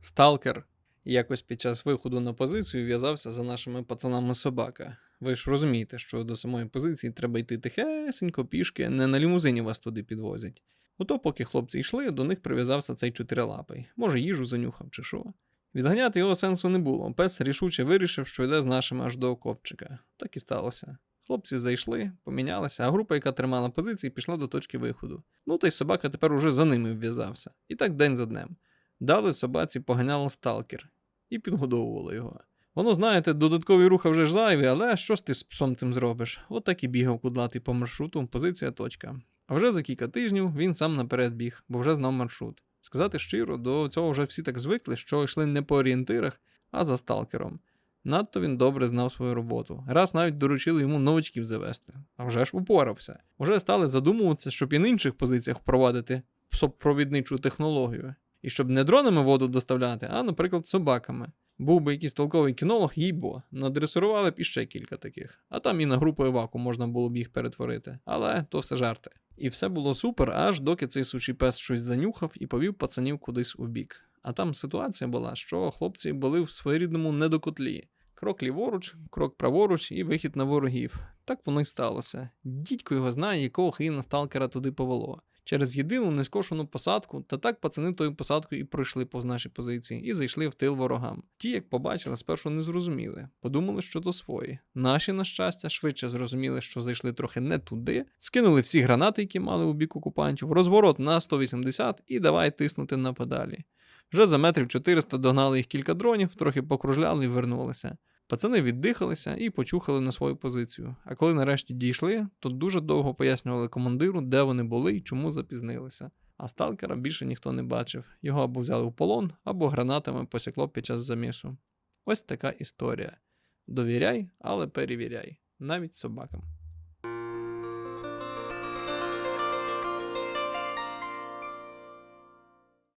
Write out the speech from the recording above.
сталкер. Якось під час виходу на позицію в'язався за нашими пацанами собака. Ви ж розумієте, що до самої позиції треба йти тихесенько, пішки, не на лімузині вас туди підвозять. Ото, поки хлопці йшли, до них прив'язався цей чотирилапий. Може, їжу занюхав чи що. Відганяти його сенсу не було. Пес рішуче вирішив, що йде з нашими аж до окопчика. Так і сталося. Хлопці зайшли, помінялися, а група, яка тримала позиції, пішла до точки виходу. Ну та й собака тепер уже за ними вв'язався. І так день за днем. Дали собаці поганяло сталкер і підгодовували його. Воно, знаєте, додаткові рухи вже ж зайві, але що ж ти з псом тим зробиш? От так і бігав кудлатий по маршруту, позиція точка. А вже за кілька тижнів він сам наперед біг, бо вже знав маршрут. Сказати щиро, до цього вже всі так звикли, що йшли не по орієнтирах, а за сталкером. Надто він добре знав свою роботу. Раз навіть доручили йому новачків завести. А вже ж упорався. Уже стали задумуватися, щоб і на інших позиціях впровадити провідничу технологію. І щоб не дронами воду доставляти, а, наприклад, собаками. Був би якийсь толковий кінолог, їй бо, надресурували б іще кілька таких. А там і на групу Еваку можна було б їх перетворити. Але то все жарти. І все було супер, аж доки цей сучий пес щось занюхав і повів пацанів кудись у бік. А там ситуація була, що хлопці були в своєрідному недокотлі. Крок ліворуч, крок праворуч і вихід на ворогів. Так воно й сталося. Дідько його знає, якого хріна сталкера туди повело. Через єдину нескошену посадку, та так пацани тою посадкою і пройшли повз наші позиції і зайшли в тил ворогам. Ті, як побачили, спершу не зрозуміли, подумали, що то свої. Наші, на щастя, швидше зрозуміли, що зайшли трохи не туди, скинули всі гранати, які мали у бік окупантів, розворот на 180 і давай тиснути на педалі. Вже за метрів 400 догнали їх кілька дронів, трохи покружляли і вернулися. Пацани віддихалися і почухали на свою позицію. А коли нарешті дійшли, то дуже довго пояснювали командиру, де вони були і чому запізнилися. А сталкера більше ніхто не бачив. Його або взяли в полон, або гранатами посікло під час замісу. Ось така історія. Довіряй, але перевіряй, навіть собакам.